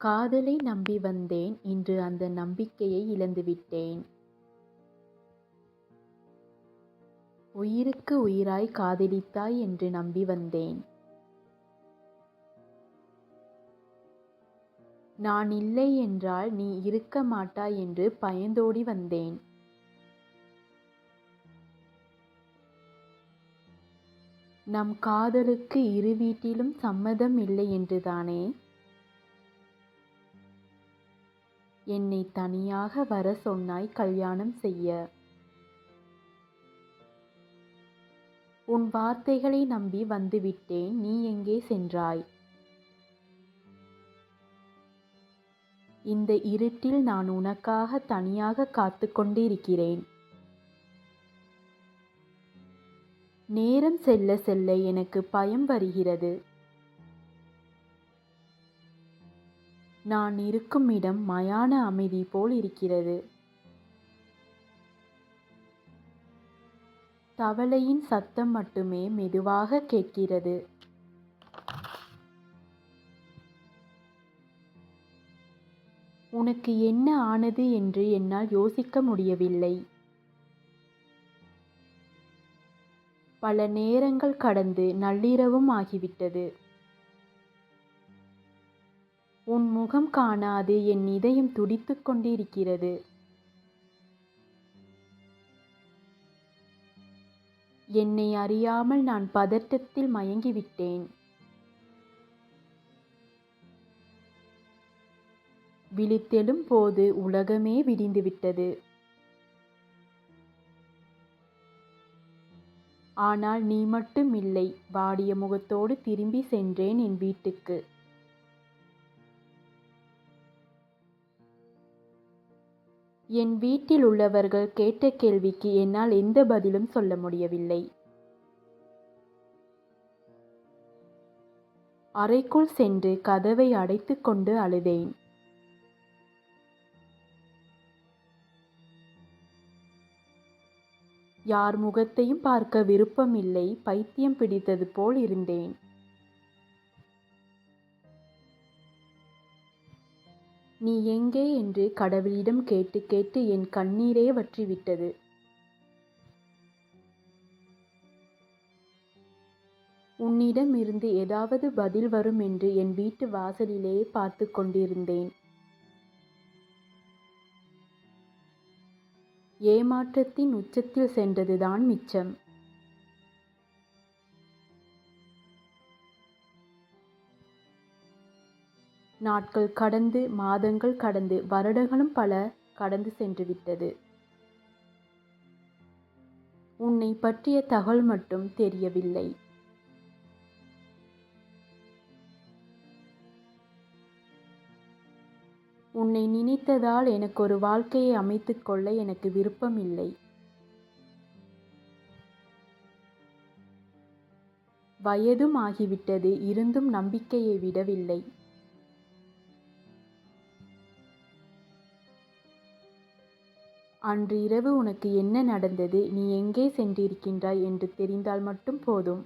காதலை நம்பி வந்தேன் இன்று அந்த நம்பிக்கையை இழந்துவிட்டேன். உயிருக்கு உயிராய் காதலித்தாய் என்று நம்பி வந்தேன். நான் இல்லை என்றால் நீ இருக்க மாட்டாய் என்று பயந்தோடி வந்தேன். நம் காதலுக்கு இரு வீட்டிலும் சம்மதம் இல்லை என்றுதானே என்னை தனியாக வர சொன்னாய் கல்யாணம் செய்ய. உன் வார்த்தைகளை நம்பி வந்துவிட்டேன் நீ எங்கே சென்றாய்? இந்த இருட்டில் நான் உனக்காக தனியாக காத்து கொண்டிருக்கிறேன். நேரம் செல்ல செல்ல எனக்கு பயம் வருகிறது. நான் இருக்கும் இடம் மயான அமைதி போல் இருக்கிறது. தவளையின் சத்தம் மட்டுமே மெதுவாக கேட்கிறது. உனக்கு என்ன ஆனது என்று என்னால் யோசிக்க முடியவில்லை. பல நேரங்கள் கடந்து நள்ளிரவும் ஆகிவிட்டது. உன் முகம் காணாது என் இதயம் துடித்துக் கொண்டிருக்கிறது. என்னை அறியாமல் நான் பதட்டத்தில் மயங்கிவிட்டேன். விழித்தெழும் போது உலகமே விடிந்துவிட்டது. ஆனால் நீ மட்டும் இல்லை. வாடிய முகத்தோடு திரும்பி சென்றேன் என் வீட்டுக்கு. என் வீட்டில் உள்ளவர்கள் கேட்ட கேள்விக்கு என்னால் எந்த பதிலும் சொல்ல முடியவில்லை. அறைக்குள் சென்று கதவை அடைத்துக்கொண்டு அழுதேன். யார் முகத்தையும் பார்க்க விருப்பமில்லை பைத்தியம் பிடித்தது போல் இருந்தேன். நீ எங்கே என்று கடவுளிடம் கேட்டு கேட்டு என் கண்ணீரே வற்றிவிட்டது. உன்னிடமிருந்து ஏதாவது பதில் வரும் என்று என் வீட்டு வாசலிலே பார்த்து கொண்டிருந்தேன். ஏமாற்றத்தின் உச்சத்தில் சென்றதுதான் மிச்சம். நாட்கள் கடந்து மாதங்கள் கடந்து வருடங்களும் பல கடந்து சென்றுவிட்டது. உன்னைப் பற்றிய தகவல் மட்டும் தெரியவில்லை. உன்னை நினைத்ததால் எனக்கு ஒரு வாழ்க்கையை அமைத்துக் கொள்ள எனக்கு விருப்பமில்லை. வயதும் ஆகிவிட்டது இருந்தும் நம்பிக்கையை விடவில்லை. அன்று இரவு உனக்கு என்ன நடந்தது நீ எங்கே சென்றிருக்கின்றாய் என்று தெரிந்தால் மட்டும் போதும்.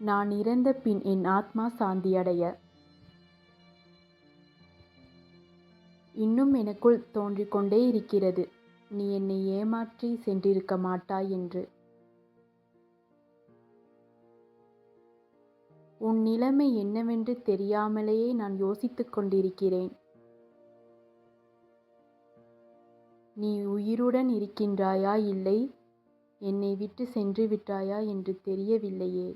நான் இறந்த பின் என் ஆத்மா சாந்தியடைய. இன்னும் எனக்குள் தோன்றிக்கொண்டே இருக்கிறது நீ என்னை ஏமாற்றி சென்றிருக்க மாட்டாய் என்று. உன் நிலைமை என்னவென்று தெரியாமலேயே நான் யோசித்துக் கொண்டிருக்கிறேன். நீ உயிருடன் இருக்கின்றாயா இல்லை என்னை விட்டு சென்று விட்டாயா என்று தெரியவில்லையே.